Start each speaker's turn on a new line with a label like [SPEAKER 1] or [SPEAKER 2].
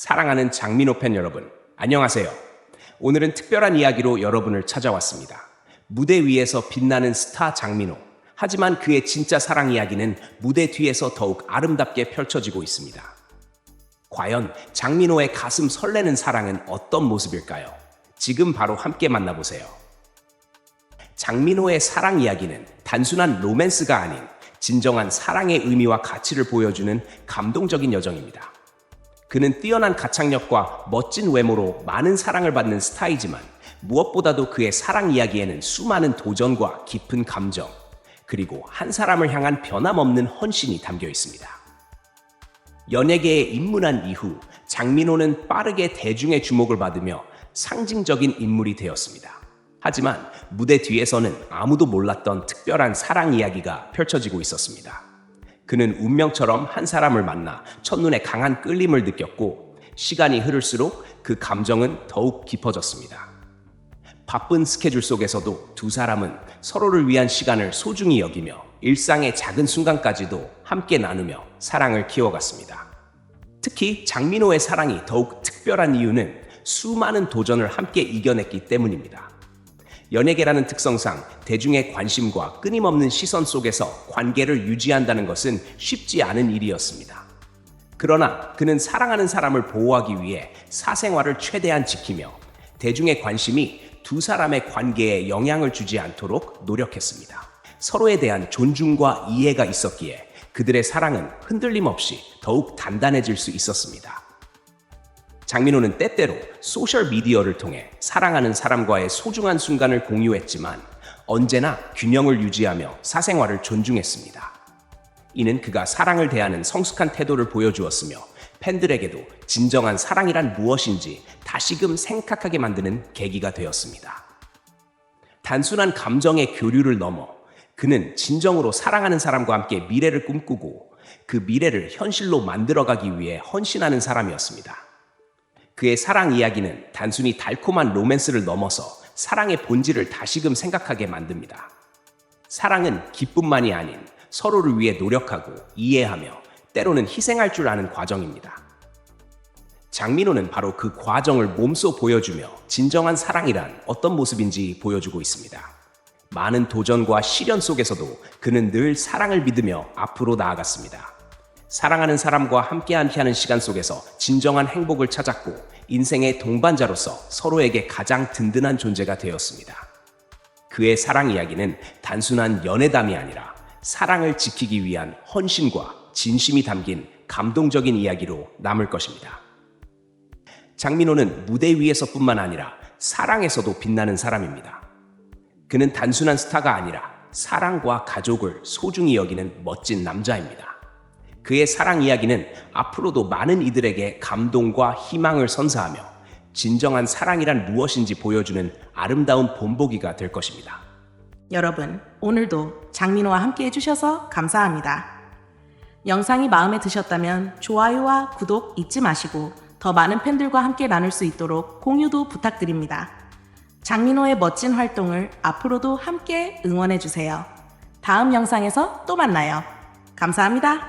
[SPEAKER 1] 사랑하는 장민호 팬 여러분, 안녕하세요. 오늘은 특별한 이야기로 여러분을 찾아왔습니다. 무대 위에서 빛나는 스타 장민호. 하지만 그의 진짜 사랑 이야기는 무대 뒤에서 더욱 아름답게 펼쳐지고 있습니다. 과연 장민호의 가슴 설레는 사랑은 어떤 모습일까요? 지금 바로 함께 만나보세요. 장민호의 사랑 이야기는 단순한 로맨스가 아닌 진정한 사랑의 의미와 가치를 보여주는 감동적인 여정입니다. 그는 뛰어난 가창력과 멋진 외모로 많은 사랑을 받는 스타이지만 무엇보다도 그의 사랑 이야기에는 수많은 도전과 깊은 감정, 그리고 한 사람을 향한 변함없는 헌신이 담겨 있습니다. 연예계에 입문한 이후 장민호는 빠르게 대중의 주목을 받으며 상징적인 인물이 되었습니다. 하지만 무대 뒤에서는 아무도 몰랐던 특별한 사랑 이야기가 펼쳐지고 있었습니다. 그는 운명처럼 한 사람을 만나 첫눈에 강한 끌림을 느꼈고 시간이 흐를수록 그 감정은 더욱 깊어졌습니다. 바쁜 스케줄 속에서도 두 사람은 서로를 위한 시간을 소중히 여기며 일상의 작은 순간까지도 함께 나누며 사랑을 키워갔습니다. 특히 장민호의 사랑이 더욱 특별한 이유는 수많은 도전을 함께 이겨냈기 때문입니다. 연예계라는 특성상 대중의 관심과 끊임없는 시선 속에서 관계를 유지한다는 것은 쉽지 않은 일이었습니다. 그러나 그는 사랑하는 사람을 보호하기 위해 사생활을 최대한 지키며 대중의 관심이 두 사람의 관계에 영향을 주지 않도록 노력했습니다. 서로에 대한 존중과 이해가 있었기에 그들의 사랑은 흔들림 없이 더욱 단단해질 수 있었습니다. 장민호는 때때로 소셜 미디어를 통해 사랑하는 사람과의 소중한 순간을 공유했지만 언제나 균형을 유지하며 사생활을 존중했습니다. 이는 그가 사랑을 대하는 성숙한 태도를 보여주었으며 팬들에게도 진정한 사랑이란 무엇인지 다시금 생각하게 만드는 계기가 되었습니다. 단순한 감정의 교류를 넘어 그는 진정으로 사랑하는 사람과 함께 미래를 꿈꾸고 그 미래를 현실로 만들어가기 위해 헌신하는 사람이었습니다. 그의 사랑 이야기는 단순히 달콤한 로맨스를 넘어서 사랑의 본질을 다시금 생각하게 만듭니다. 사랑은 기쁨만이 아닌 서로를 위해 노력하고 이해하며 때로는 희생할 줄 아는 과정입니다. 장민호는 바로 그 과정을 몸소 보여주며 진정한 사랑이란 어떤 모습인지 보여주고 있습니다. 많은 도전과 시련 속에서도 그는 늘 사랑을 믿으며 앞으로 나아갔습니다. 사랑하는 사람과 함께한 하는 시간 속에서 진정한 행복을 찾았고 인생의 동반자로서 서로에게 가장 든든한 존재가 되었습니다. 그의 사랑 이야기는 단순한 연애담이 아니라 사랑을 지키기 위한 헌신과 진심이 담긴 감동적인 이야기로 남을 것입니다. 장민호는 무대 위에서뿐만 아니라 사랑에서도 빛나는 사람입니다. 그는 단순한 스타가 아니라 사랑과 가족을 소중히 여기는 멋진 남자입니다. 그의 사랑 이야기는 앞으로도 많은 이들에게 감동과 희망을 선사하며 진정한 사랑이란 무엇인지 보여주는 아름다운 본보기가 될 것입니다.
[SPEAKER 2] 여러분, 오늘도 장민호와 함께 해주셔서 감사합니다. 영상이 마음에 드셨다면 좋아요와 구독 잊지 마시고 더 많은 팬들과 함께 나눌 수 있도록 공유도 부탁드립니다. 장민호의 멋진 활동을 앞으로도 함께 응원해주세요. 다음 영상에서 또 만나요. 감사합니다.